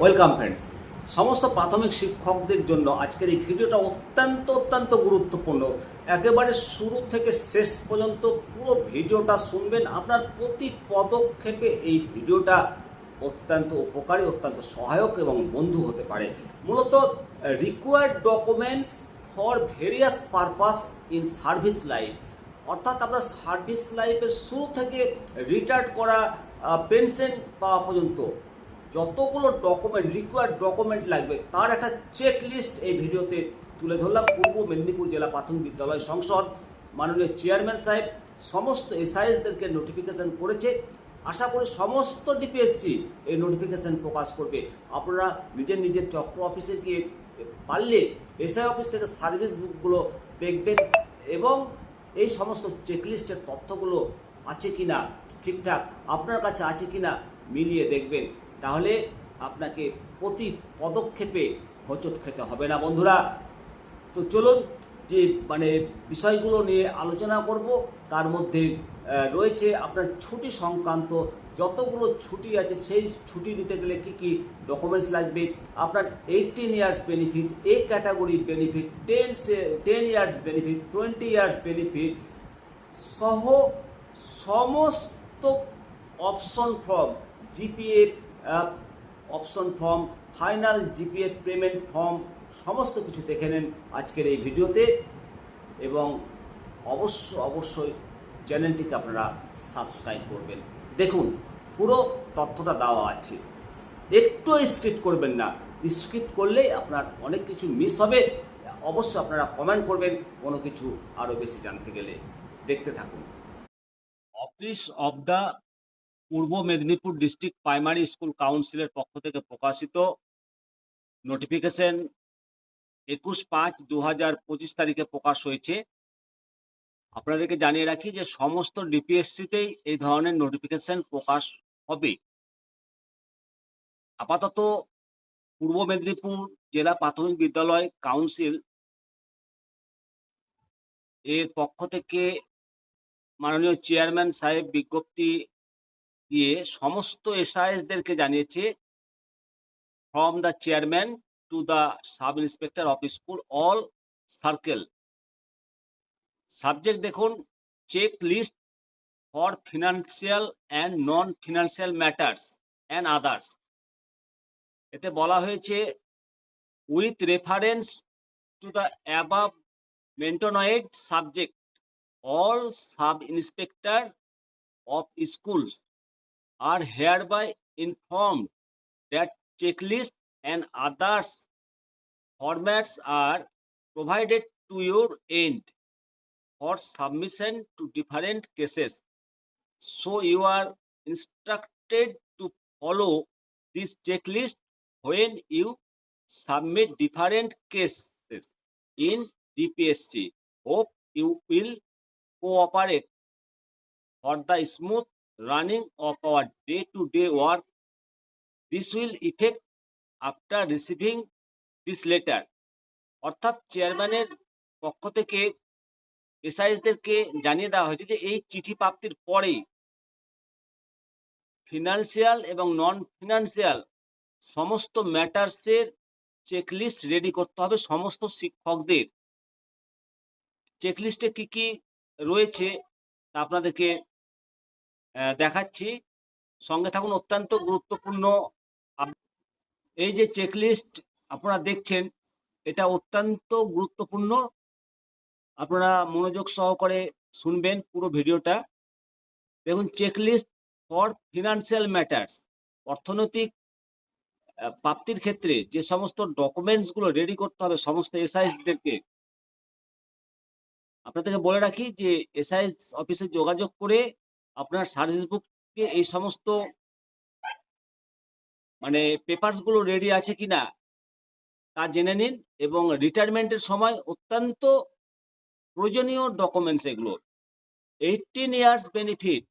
Welcome friends সমস্ত প্রাথমিক শিক্ষকদের জন্য আজকের এই ভিডিওটা অত্যন্ত অত্যন্ত গুরুত্বপূর্ণ একেবারে শুরু থেকে শেষ পর্যন্ত পুরো ভিডিওটা শুনবেন আপনার প্রতি পদক্ষেপে এই ভিডিওটা অত্যন্ত উপকারী অত্যন্ত সহায়ক এবং বন্ধু হতে পারে মূলত required documents for various purpose in service life অর্থাৎ আপনার সার্ভিস লাইফের শুরু থেকে রিটায়ার্ড করা পেনশন পাওয়া পর্যন্ত যতগুলো ডকুমেন্ট রিকোয়ার্ড ডকুমেন্ট লাগবে তার একটা চেক লিস্ট এই ভিডিওতে তুলে ধরলাম পূর্ব মেদিনীপুর জেলা প্রাথমিক বিদ্যালয় সংসদ মাননীয় চেয়ারম্যান সাহেব সমস্ত এসআইএসদেরকে নোটিফিকেশান করেছে আশা করি সমস্ত ডিপিএসসি এই নোটিফিকেশান প্রকাশ করবে আপনারা নিজের নিজের চক্র অফিসে গিয়ে পারলে এসআই অফিস থেকে সার্ভিস বুকগুলো দেখবেন এবং এই সমস্ত চেকলিস্টের তথ্যগুলো আছে কি না ঠিকঠাক আপনার কাছে আছে কি না মিলিয়ে দেখবেন তাহলে আপনাকে প্রতি পদক্ষেপে হচট খেতে হবে না বন্ধুরা তো চলুন যে মানে বিষয়গুলো নিয়ে আলোচনা করব তার মধ্যে রয়েছে আপনার ছুটি সংক্রান্ত যতগুলো ছুটি আছে সেই ছুটি নিতে গেলে কি কি ডকুমেন্টস লাগবে আপনার eighteen years benefit A category benefit ten ten years benefit twenty years benefit সহ সমস্ত option form GPF option form final DPF payment form সমস্ত কিছু দেখে নেন আজকের এই ভিডিওতে এবং অবশ্য অবশ্যই চ্যানেলটিকে আপনারা সাবস্ক্রাইব করবেন দেখুন পুরো তথ্যটা দেওয়া আছে একটু স্ক্রিপ্ট করবেন না স্ক্রিপ্ট করলে আপনার অনেক কিছু মিস হবে অবশ্যই আপনারা কমেন্ট করবেন কোনো কিছু আরও বেশি জানতে গেলে দেখতে থাকুন office of the Purba Medinipur district primary school কাউন্সিলের পক্ষ থেকে প্রকাশিত নোটিফিকেশন একুশ পাঁচ দু হাজার পঁচিশ তারিখে প্রকাশ হয়েছে আপনাদেরকে জানিয়ে রাখি যে সমস্ত ডিপিএসসিতেই এই ধরনের নোটিফিকেশন প্রকাশ হবে আপাতত পূর্ব মেদিনীপুর জেলা প্রাথমিক বিদ্যালয় কাউন্সিল এর পক্ষ থেকে মাননীয় চেয়ারম্যান সাহেব বিজ্ঞপ্তি দিয়ে সমস্ত এসআইএসদেরকে জানিয়েছে from the chairman to the sub inspector of school all circle subject দেখুন check list for financial and non financial matters and others এতে বলা হয়েছে with reference to the above mentioned subject all sub inspector of schools are hereby informed that checklist and others formats are provided to your end for submission to different cases. So you are instructed to follow this checklist when you submit different cases in DPSC. Hope you will cooperate for the smooth running of our day-to-day -day work. This will effect after receiving this letter. অর্থাৎ চেয়ারম্যানের পক্ষ থেকে এসআইসদেরকে জানিয়ে দেওয়া হয়েছে যে এই চিঠি প্রাপ্তির পরেই ফিনান্সিয়াল এবং নন ফিনান্সিয়াল সমস্ত ম্যাটার্সের চেকলিস্ট রেডি করতে হবে সমস্ত শিক্ষকদের চেকলিস্টে কি কি রয়েছে তা আপনাদেরকে দেখাচ্ছি সঙ্গে থাকুন অত্যন্ত গুরুত্বপূর্ণ এই যে চেকলিস্ট আপনারা দেখছেন এটা অত্যন্ত গুরুত্বপূর্ণ আপনারা মনোযোগ সহকারে শুনবেন পুরো ভিডিওটা দেখুন চেকলিস্ট ফর ফিনান্সিয়াল ম্যাটার্স অর্থনৈতিক প্রাপ্তির ক্ষেত্রে যে সমস্ত ডকুমেন্টসগুলো রেডি করতে হবে সমস্ত এসআইসদেরকে আপনাদেরকে বলে রাখি যে এসআইস অফিসে যোগাযোগ করে আপনার সার্ভিস বুককে এই সমস্ত মানে পেপারসগুলো রেডি আছে কিনা তা জেনে নিন এবং রিটায়ারমেন্টের সময় অত্যন্ত প্রয়োজনীয় ডকুমেন্টস এগুলো eighteen years benefit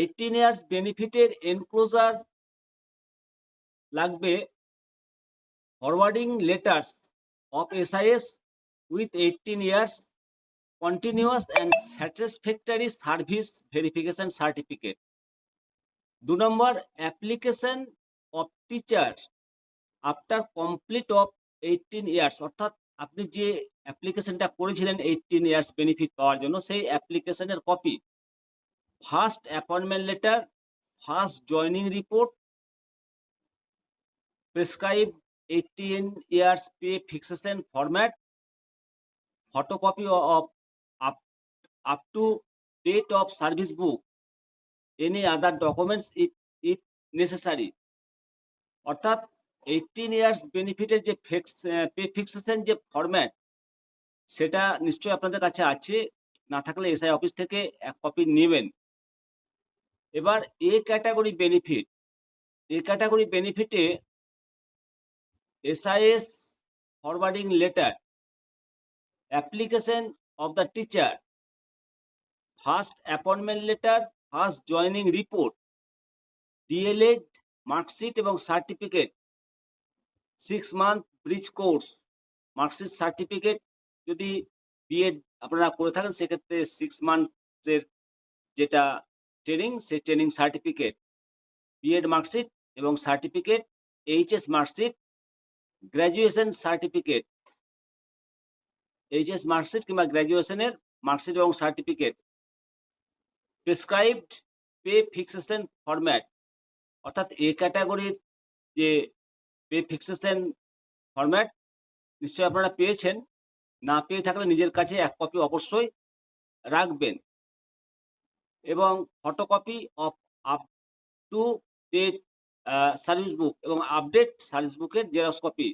eighteen years বেনিফিটের enclosure লাগবে forwarding letters of SIs with eighteen years continuous and satisfactory service verification certificate দু নম্বর application of teacher after complete of eighteen years অর্থাৎ আপনি যে অ্যাপ্লিকেশনটা করেছিলেন এইটিন ইয়ার্স বেনিফিট পাওয়ার জন্য সেই অ্যাপ্লিকেশনের copy first appointment letter first joining report prescribe eighteen years pay fixation format photocopy of up to date of service book any other documents if if necessary অর্থাৎ 18 ইয়ার্স বেনিফিটের যে fix pay fixation যে format সেটা নিশ্চয়ই আপনাদের কাছে আছে না থাকলে এসআই অফিস থেকে এক কপি নেবেন এবার A category benefit A category বেনিফিটে SIs forwarding letter application of the teacher first appointment letter first joining report DElEd marksheet এবং certificate six month bridge course marksheet certificate যদি বিএড আপনারা করে থাকেন সেক্ষেত্রে সিক্স মান্থের যেটা ট্রেনিং সেই ট্রেনিং সার্টিফিকেট বিএড মার্কশিট এবং certificate HS marksheet graduation certificate HS marksheet কিংবা গ্র্যাজুয়েশনের মার্কশিট এবং certificate prescribed pay fixation format অর্থাৎ এ ক্যাটাগরির যে পে ফিক্সেশন ফরম্যাট নিশ্চয়ই আপনারা পেয়েছেন না পেয়ে থাকলে নিজের কাছে এক কপি অবশ্যই রাখবেন এবং photocopy of up to date service book এবং আপডেট সার্ভিস বুকের xerox copy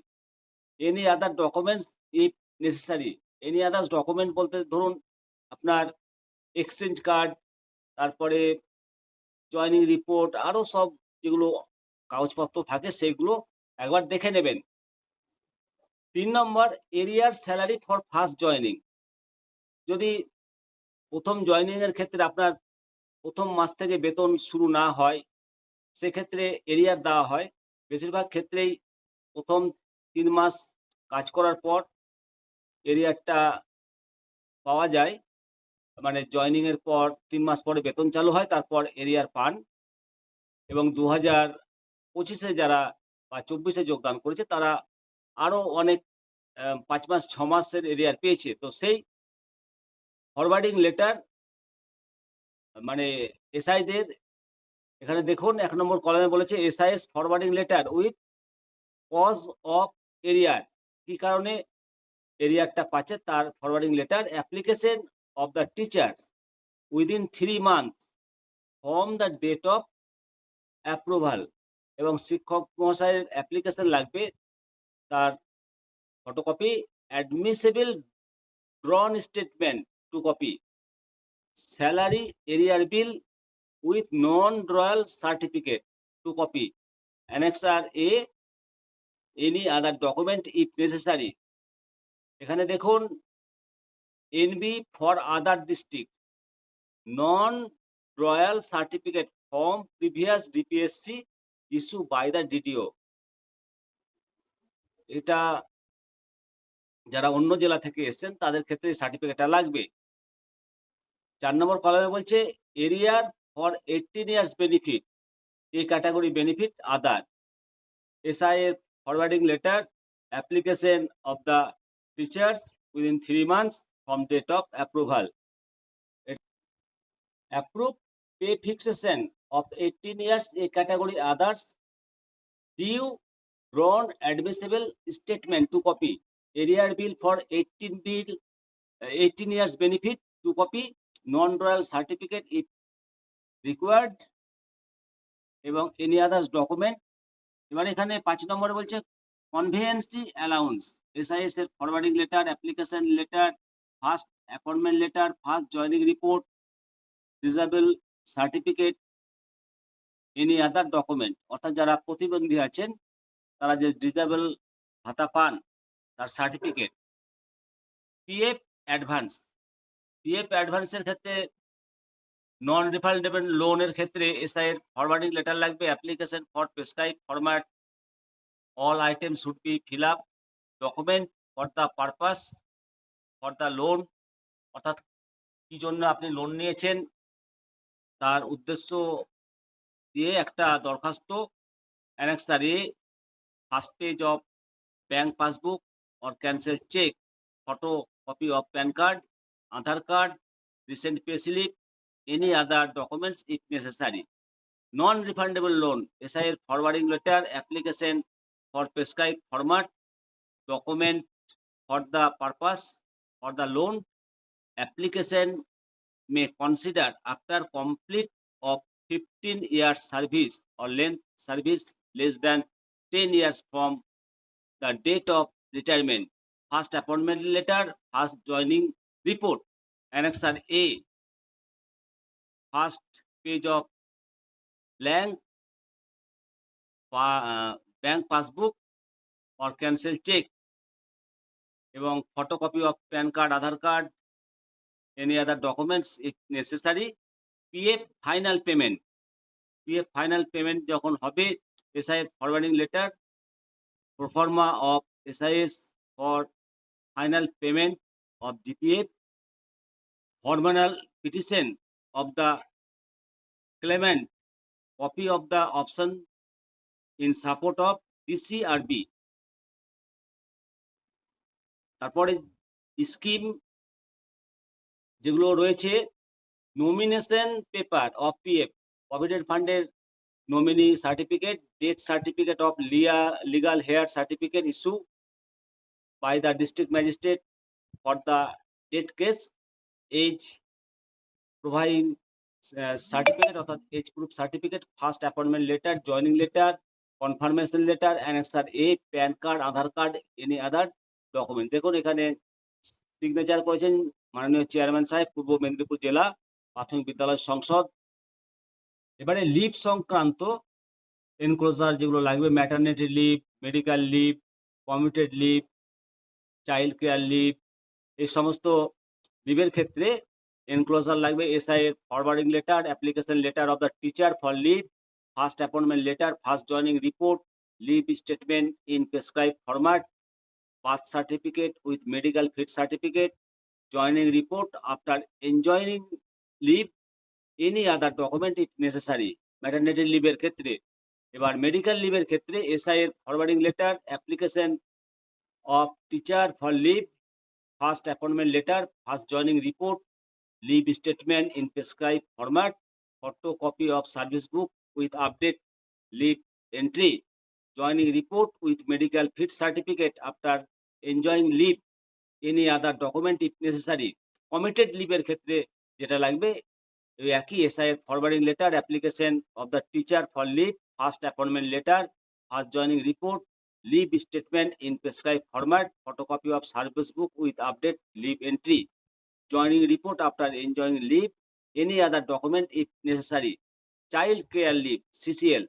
any other documents if necessary any others document বলতে ধরুন আপনার এক্সচেঞ্জ কার্ড তারপরে জয়নিং রিপোর্ট আরও সব যেগুলো কাগজপত্র থাকে সেগুলো একবার দেখে নেবেন তিন নম্বর arrear salary for first joining যদি প্রথম জয়নিংয়ের ক্ষেত্রে আপনার প্রথম মাস থেকে বেতন শুরু না হয় সেক্ষেত্রে এরিয়ার দেওয়া হয় বেশিরভাগ ক্ষেত্রেই প্রথম তিন মাস কাজ করার পর এরিয়ারটা পাওয়া যায় মানে জয়নিং এর পর তিন মাস পরে বেতন চালু হয় তারপর এরিয়ার পান এবং দু হাজার পঁচিশে যারা বা চব্বিশে যোগদান করেছে তারা আরও অনেক পাঁচ মাস ছ মাসের এরিয়ার পেয়েছে তো সেই ফরওয়ার্ডিং লেটার মানে এসআইদের এখানে দেখুন এক নম্বর কলমে বলেছে SIs forwarding letter with cause of arrear কি কারণে এরিয়ারটা পাচ্ছে তার forwarding letter application of the teachers within three months from the date of approval এবং শিক্ষক মহাশয়ের অ্যাপ্লিকেশন লাগবে তার photocopy admissible drawn statement two copy salary arrear bill with non drawal certificate two copy annexure A any other document if necessary এখানে দেখুন NB for other district non drawal certificate form previous DPSC issue by the DDO এটা যারা অন্য জেলা থেকে এসছেন তাদের ক্ষেত্রে সার্টিফিকেটটা লাগবে চার নম্বর কলমে বলছে arrear for eighteen years benefit এই ক্যাটাগরি বেনিফিট আদার আই এর forwarding letter application of the teachers within three months from date of approval. Approve pay fixation of 18 years A category others due drawn admissible statement to copy. Area bill for 18 bill 18 years benefit to copy non-royal certificate if required among any others document এবার এখানে পাঁচ নম্বরে বলছে conveyance allowance SIS এর forwarding letter application letter first appointment letter first joining report disable certificate any other document অর্থাৎ যারা প্রতিবন্ধী আছেন তারা যে ডিসেবল ভাতা পান তার সার্টিফিকেট পিএফ অ্যাডভান্স পিএফ অ্যাডভান্সের ক্ষেত্রে নন রিফান্ডেবল লোনের ক্ষেত্রে এসআইয়ের ফরওয়ার্ডিং লেটার লাগবে application for prescribe format all item should be fill up document for the purpose for the loan অর্থাৎ কি জন্য আপনি লোন নিয়েছেন তার উদ্দেশ্য দিয়ে একটা দরখাস্ত annexure first page of bank passbook or cancel cheque photo copy of PAN card Aadhaar card recent pay slip any other documents if necessary non refundable loan SI এর forwarding letter application for prescribe format document for the purpose or the loan application may consider after complete of 15 years service or length service less than 10 years from the date of retirement. First appointment letter, first joining report, annexer A, first page of blank pa, uh, bank passbook or cancel check এবং photocopy of PAN card Aadhaar card any other documents it necessary PF final payment PF final payment যখন হবে SI forwarding letter proforma of SIs for final payment of GPF ফরমানাল petition of the of the option in support of support আর বি তারপরে scheme যেগুলো রয়েছে nomination paper of PF provident ফান্ডের nominee certificate death certificate of লিয়া legal heir certificate issue by the district magistrate for the death case age proving certificate অর্থাৎ age proof certificate first appointment letter joining letter confirmation letter annexure A PAN card Aadhaar card any other document দেখুন এখানে signature করেছেন মাননীয় chairman সাহেব পূর্ব মেদিনীপুর জেলা প্রাথমিক বিদ্যালয় সংসদ এবারে লিভ সংক্রান্ত এনক্লোজার যেগুলো লাগবে maternity leave medical leave commuted leave child care leave এই সমস্ত লিভের ক্ষেত্রে এনক্লোজার লাগবে এসআই এর forwarding letter application letter of the teacher for leave first appointment letter first joining report leave statement in prescribe format birth certificate with medical fit certificate joining report after enjoying leave any other document if necessary maternity লিভের ক্ষেত্রে এবার medical লিভের ক্ষেত্রে SI এর forwarding letter application of teacher for leave first appointment letter first joining report leave statement in prescribe format photocopy of service book with update leave entry joining report with medical fit certificate after enjoying leave any other document if necessary committed leave এর ক্ষেত্রে যেটা লাগবে ওই একই SI forwarding letter application of the teacher for leave first appointment letter first joining report leave statement in prescribe format photocopy of service book with update leave entry joining report after enjoying leave any other document if necessary child care leave CCL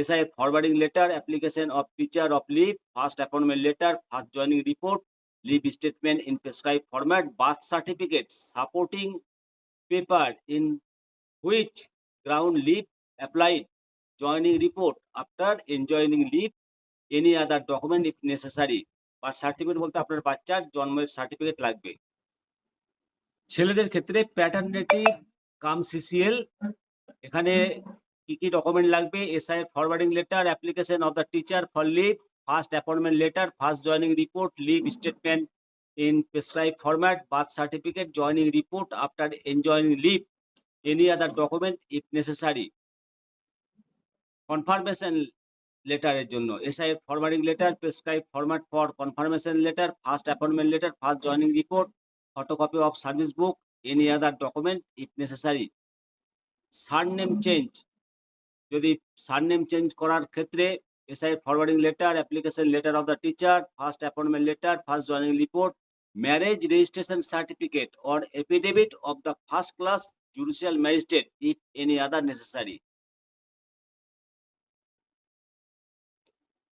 SI forwarding letter application of teacher of leave first appointment letter first joining report leave statement in prescribe format birth certificate supporting paper in which ground leave applied joining report after enjoying leave any other document if necessary বা certificate বলতে আপনার বাচ্চার জন্মের certificate লাগবে ছেলেদের ক্ষেত্রে প্যাটার্নেটিভ cum CCL এখানে কি কি ডকুমেন্ট লাগবে SI forwarding letter application of the teacher for leave first appointment letter first joining report leave statement in prescribe format birth certificate joining report after enjoying leave any other document if necessary confirmation লেটারের জন্য SI forwarding letter prescribe format for confirmation letter first appointment letter first joining report photocopy of service book any other document if necessary surname change যদি surname change করার ক্ষেত্রে SI forwarding letter application letter of the teacher first appointment letter first joining report marriage registration certificate or affidavit of the first class judicial magistrate if any other necessary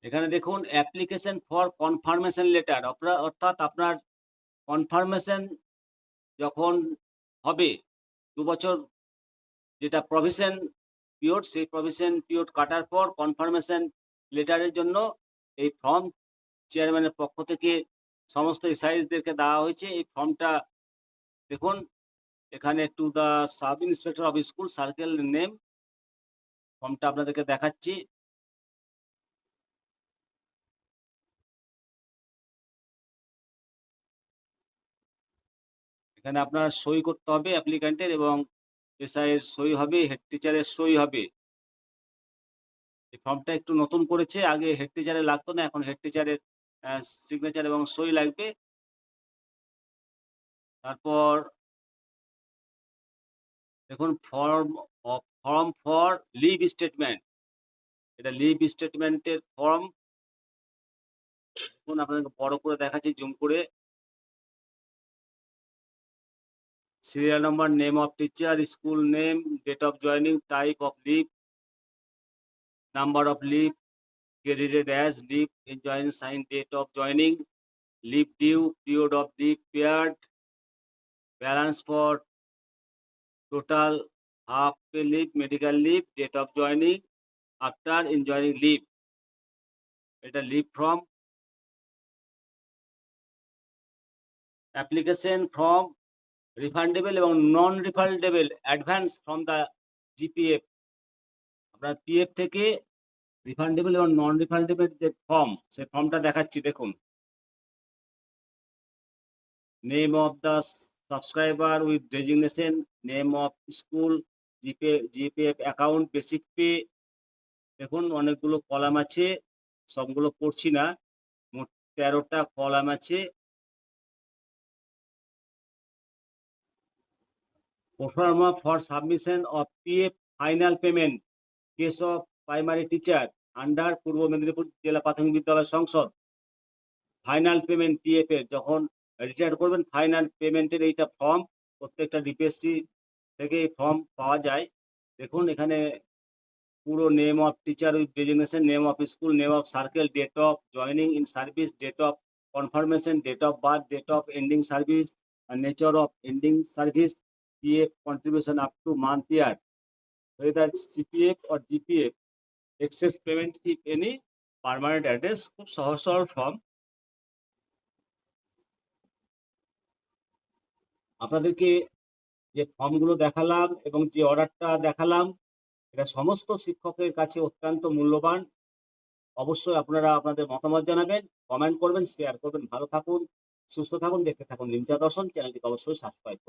এখানে দেখুন application for confirmation letter অর্থাৎ আপনার confirmation যখন হবে দু বছর যেটা provision period সেই প্রভিশন পিরিয়ড কাটার পর কনফার্মেশন লেটারের জন্য এই ফর্ম চেয়ারম্যানের পক্ষ থেকে সমস্ত এসআইসদেরকে দেওয়া হয়েছে এই ফর্মটা দেখুন এখানে to the sub inspector of school circle name ফর্মটা আপনাদেরকে দেখাচ্ছি এখানে আপনার সই করতে হবে অ্যাপ্লিক্যান্টের এবং এর সই হবে হেড টিচারের সই হবে এই ফর্মটা একটু নতুন করেছে আগে হেড টিচারের লাগতো না এখন হেড টিচারের সিগনেচার এবং সই লাগবে তারপর দেখুন form form for leave statement এটা লিভ স্টেটমেন্টের ফর্ম এখন আপনাদেরকে বড় করে দেখাচ্ছি জুম করে serial number, name of teacher, school name, date of joining, type of leave, number of leave, credited as leave, join sign, date of joining, leave due, period of leave, paired, balance for total half pay leave, medical leave, date of joining, after enjoying leave. It will leave from application form refundable এবং non refundable advance from the GPF আপনার PF থেকে refundable এবং non refundable যে form সে ফর্মটা দেখাচ্ছি দেখুন name of the subscriber with designation name of school GPay GPF account basic pay দেখুন অনেকগুলো কলাম আছে সবগুলো পড়ছি না মোট তেরোটা কলাম আছে performa for submission of PF final payment case of primary teacher under Purba Medinipur জেলা প্রাথমিক বিদ্যালয় সংসদ ফাইনাল পেমেন্ট পিএফ এর যখন রিটায়ার করবেন ফাইনাল পেমেন্টের এইটা ফর্ম প্রত্যেকটা ডিপিএসসি থেকে এই ফর্ম পাওয়া যায় দেখুন এখানে পুরো name of teacher with designation name of school name of circle date of joining in service date of confirmation date of birth date of ending service nature of ending service PF contribution up to month year, whether CPF or GPF, excess payment if any, permanent address, খুব সহজ সরল form আপনাদেরকে যে ফর্মগুলো দেখালাম এবং যে অর্ডারটা দেখালাম এটা সমস্ত শিক্ষকের কাছে অত্যন্ত মূল্যবান অবশ্যই আপনারা আপনাদের মতামত জানাবেন কমেন্ট করবেন শেয়ার করবেন ভালো থাকুন সুস্থ থাকুন দেখতে থাকুন নিমতা দর্শন চ্যানেলটিকে অবশ্যই সাবস্ক্রাইব